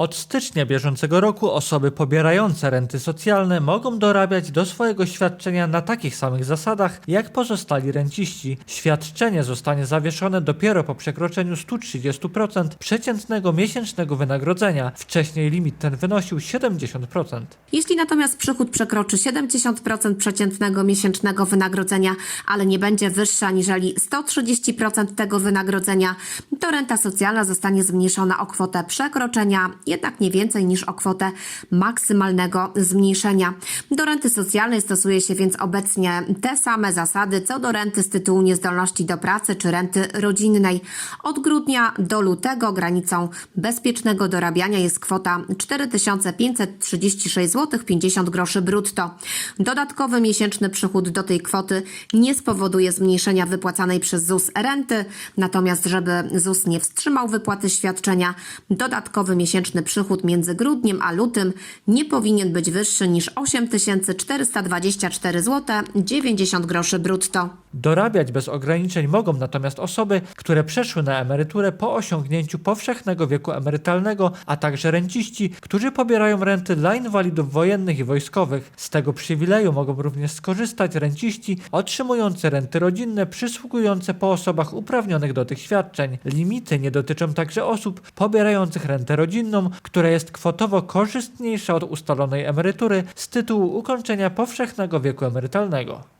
Od stycznia bieżącego roku osoby pobierające renty socjalne mogą dorabiać do swojego świadczenia na takich samych zasadach jak pozostali renciści. Świadczenie zostanie zawieszone dopiero po przekroczeniu 130% przeciętnego miesięcznego wynagrodzenia. Wcześniej limit ten wynosił 70%. Jeśli natomiast przychód przekroczy 70% przeciętnego miesięcznego wynagrodzenia, ale nie będzie wyższy aniżeli 130% tego wynagrodzenia, to renta socjalna zostanie zmniejszona o kwotę przekroczenia, jednak nie więcej niż o kwotę maksymalnego zmniejszenia. Do renty socjalnej stosuje się więc obecnie te same zasady co do renty z tytułu niezdolności do pracy czy renty rodzinnej. Od grudnia do lutego granicą bezpiecznego dorabiania jest kwota 4536 zł 50 groszy brutto. Dodatkowy miesięczny przychód do tej kwoty nie spowoduje zmniejszenia wypłacanej przez ZUS renty, natomiast żeby ZUS nie wstrzymał wypłaty świadczenia, dodatkowy miesięczny przychód między grudniem a lutym nie powinien być wyższy niż 8424 zł 90 groszy brutto. Dorabiać bez ograniczeń mogą natomiast osoby, które przeszły na emeryturę po osiągnięciu powszechnego wieku emerytalnego, a także renciści, którzy pobierają renty dla inwalidów wojennych i wojskowych. Z tego przywileju mogą również skorzystać renciści otrzymujący renty rodzinne przysługujące po osobach uprawnionych do tych świadczeń. Limity nie dotyczą także osób pobierających rentę rodzinną, która jest kwotowo korzystniejsza od ustalonej emerytury z tytułu ukończenia powszechnego wieku emerytalnego.